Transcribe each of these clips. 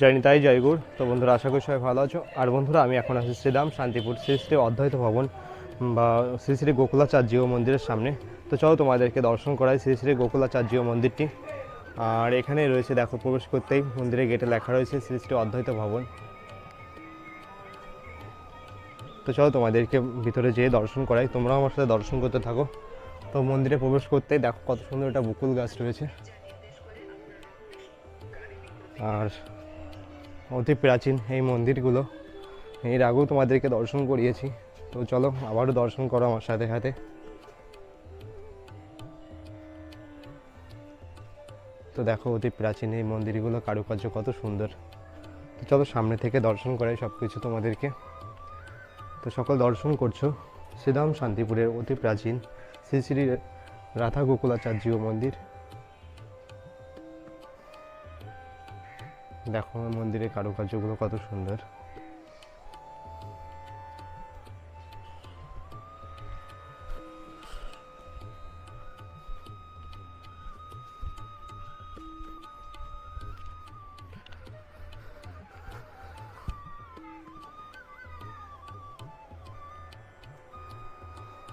জয় তাই জয়গুর তো বন্ধুরা, আশা করি সবাই ভালো আছো। আর বন্ধুরা, আমি এখন আছি শ্রীরাম শান্তিপুর শ্রী শ্রী অদ্বৈত ভবন বা শ্রী শ্রী গোকুলাচার্যীয় মন্দিরের সামনে। তো চলো তোমাদেরকে দর্শন করাই শ্রী শ্রী গোকুলাচার্যীয় মন্দিরটি। আর এখানে রয়েছে, দেখো, প্রবেশ করতেই মন্দিরের গেটে লেখা রয়েছে শ্রী শ্রী অদ্বৈত ভবন। তো চলো তোমাদেরকে ভিতরে যেয়ে দর্শন করাই। তোমরাও আমার সাথে দর্শন করতে থাকো। তো মন্দিরে প্রবেশ করতেই দেখো কত সুন্দর একটা বকুল গাছ রয়েছে। আর অতি প্রাচীন এই মন্দিরগুলো। এর আগেও তোমাদেরকে দর্শন করিয়েছি। তো চলো, আবারও দর্শন করো আমার সাথে সাথে। তো দেখো, অতি প্রাচীন এই মন্দিরগুলো, কারুকার্য কত সুন্দর। তো চলো, সামনে থেকে দর্শন করাই সব কিছু তোমাদেরকে। তো সকল দর্শন করছ, শ্রীধাম শান্তিপুরের অতি প্রাচীন শ্রী শ্রী রাধা গোকুলাচার্যীয় মন্দির। দেখো মন্দিরের কারুকার্যগুলো কত সুন্দর।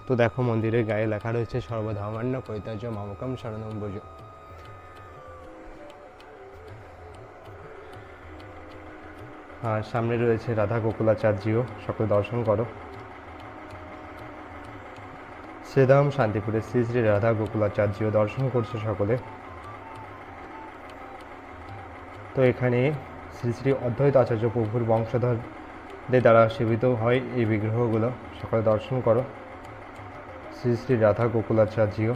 তো দেখো মন্দিরের গায়ে লেখা রয়েছে সর্বধামান্য কৈতার্য মামকম শরণম আর সামনে রয়েছে রাধা গোকুলাচার্যীও। সকলে দর্শন করো। শ্রীধাম শান্তিপুরে শ্রী শ্রী রাধা গোকুলাচার্যীও দর্শন করছে সকলে। তো এখানে শ্রী শ্রী অদ্বৈত আচার্য প্রভুর বংশধরদের দ্বারা সেবিত হয় এই বিগ্রহগুলো। সকলে দর্শন করো। শ্রী শ্রী রাধা গোকুলাচার্যীও।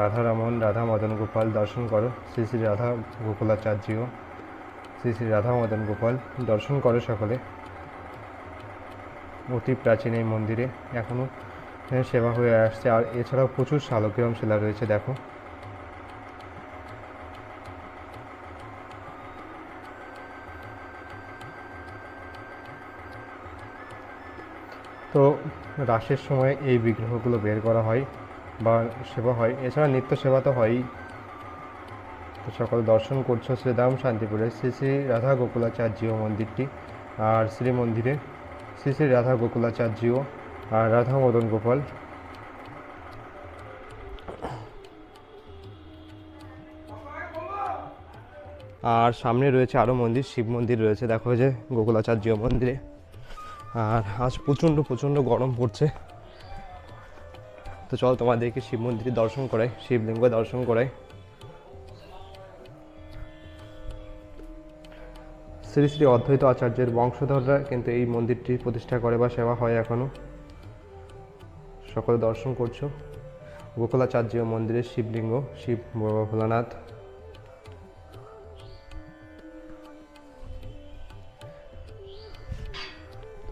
রাধারমন রাধা মদন গোপাল দর্শন করো। শ্রী শ্রী রাধা গোকুলাচার্যীও। শ্রী শ্রী রাধা মদন গোপাল দর্শন করো সকলে। অতি প্রাচীন এই মন্দিরে এখনও সেবা হয়ে আসছে। আর এছাড়াও প্রচুর শালগ্রাম শিলা রয়েছে, দেখো। তো রাসের সময় এই বিগ্রহগুলো বের করা হয়। বা সেবা হয়। এছাড়া নিত্য সেবা তো হয়ই। তো সকল দর্শন করছ শ্রীধাম শান্তিপুরে শ্রী শ্রী রাধা গোকুলাচার্যীয় মন্দিরটি আর শ্রী মন্দিরে শ্রী শ্রী রাধা গোকুলাচার্যীয় আর রাধা মদন গোপাল। আর সামনে রয়েছে আরও মন্দির, শিব মন্দির রয়েছে। দেখো যে গোকুলাচার্যীয় মন্দিরে। আর আজ প্রচণ্ড প্রচণ্ড গরম পড়ছে। তো চল তোমাদেরকে শিব মন্দিরে দর্শন করাই, শিবলিঙ্গ দর্শন করাই। শ্রী শ্রী অদ্বৈত আচার্যের বংশধররা কিন্তু এই মন্দিরটি প্রতিষ্ঠা করে বা সেবা হয় এখনও সকলে দর্শন করছ। গোকুলাচার্য মন্দিরের শিবলিঙ্গ, শিব বাবা ভোলানাথ।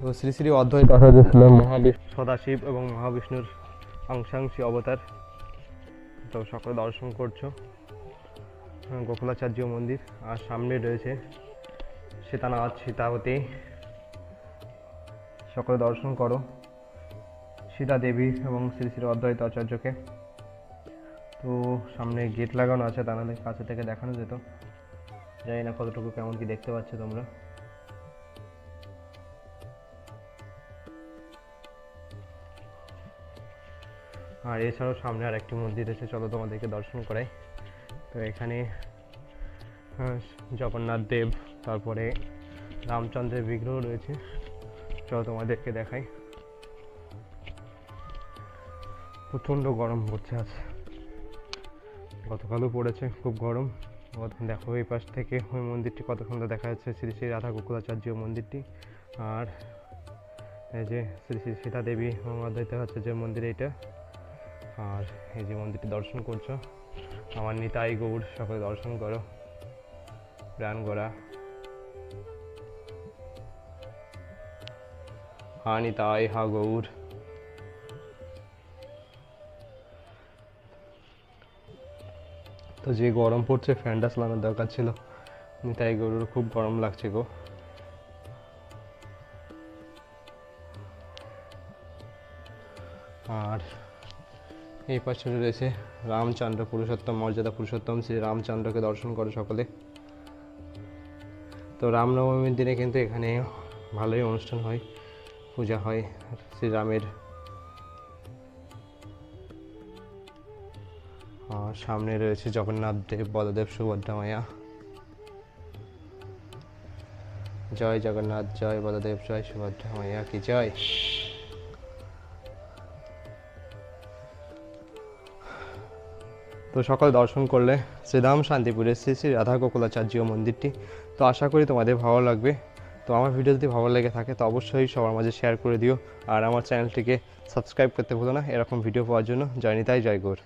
তো শ্রী শ্রী অদ্বৈত আচার্য ছিলেন মহাবিষ্ণু, সদাশিব এবং মহাবিষ্ণুর অংশাংশী অবতার। তো সকলে দর্শন করছ। হ্যাঁ, গোকুলাচার্য মন্দির আর সামনে রয়েছে সীতানাথ সীতাবতী। সকলে দর্শন করো। সীতা দেবী এবং শ্রী শ্রী অদ্বৈত আচার্যকে। তো সামনে গেট লাগানো আছে তা নাহলে কাছে থেকে দেখানো যেত। জানি না কতটুকু কেমন কি দেখতে পাচ্ছ তোমরা। আর এছাড়াও সামনে আর একটি মন্দির এসে চলো তোমাদেরকে দর্শন করাই। তো এখানে আহ, জগন্নাথ দেব তারপরে রামচন্দ্রের বিগ্রহ রয়েছে। চলো তোমাদেরকে দেখাই। প্রচণ্ড গরম পড়ছে আজ। গতকালও পড়েছে খুব গরম। দেখো এই পাশ থেকে ওই মন্দিরটি কত সুন্দর দেখা যাচ্ছে? শ্রী শ্রী রাধা গোকুলাচার্য মন্দিরটি। আর এই যে শ্রী শ্রী সীতা দেবী অদ্বৈত হচ্ছে যে মন্দির এইটা। আর এই যে মন্দিরটি দর্শন করছ, আমার নিতাই গৌড়, সকলে দর্শন করো। প্রাণ গোড়া। হা নিতাই, হা গৌড়। তো যে গরম পড়ছে ফ্যানটা চালানোর দরকার ছিল। নিতাই গরুর খুব গরম লাগছে গো। আর এই পাশে রয়েছে রামচন্দ্র পুরুষোত্তম, মর্যাদা পুরুষোত্তম, শ্রী রামচন্দ্রকে দর্শন করে সকলে। তো রামনবমীর দিনে কিন্তু এখানে ভালোই অনুষ্ঠান হয়, পূজা হয় শ্রীরামের। সামনে রয়েছে জগন্নাথ দেব, বলদেব, সুভদ্রা মায়া। জয় জগন্নাথ, জয় বলদেব, জয় সুভদ্রা মায়া, কি জয়? তো সকল দর্শন করলে শ্রীরাম শান্তিপুরের শ্রী শ্রী রাধা গোকুলাচার্য মন্দিরটি। তো আশা করি তোমাদের ভালো লাগবে। তো আমার ভিডিও যদি ভালো লেগে থাকে, তো অবশ্যই সবার মাঝে শেয়ার করে দিও। আর আমার চ্যানেলটিকে সাবস্ক্রাইব করতে ভুলো না। এরকম ভিডিও পাওয়ার জন্য জয়নিতাই নিতাই, জয় গৌর।